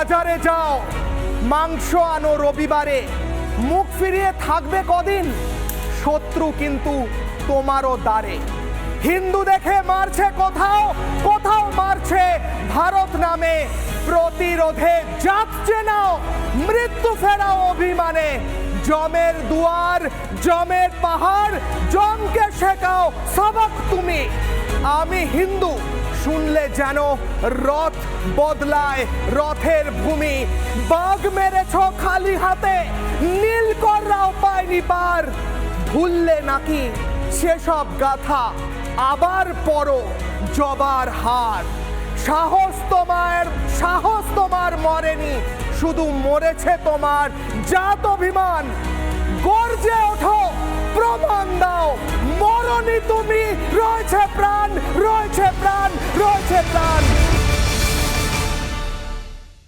বাজারে যাও। মাংস আনো রবিবারে। মুখ ফিরিয়ে থাকবে কদিন? শত্রু কিন্তু তোমারও দ্বারে। হিন্দু দেখে মারছে কোথাও কোথাও মারছে ভারত নামে প্রতিরোধে। যাচ্ছে নাও মৃত্যু ফেরাও অভিমানে। জমের দুয়ার, জমের পাহাড়, জমকে শেখাও সবক তুমি। আমি হিন্দু। শুনলে যেন রথ বদলায়, রথের ভূমি। বাঘ মেরেছ খালি হাতে নীলকররাও পায়নি পার। ভুললে নাকি সেসব গাথা, আবার পরো জবার হার। সাহস তোমার সাহস তোমার মরেনি, শুধু মরেছে তোমার জাত অভিমান। গর্জে ওঠো, প্রমাণ দাও মরণি তুমি, রয়েছে প্রাণ। রয়েছে প্রাণ রয়েছে প্রাণ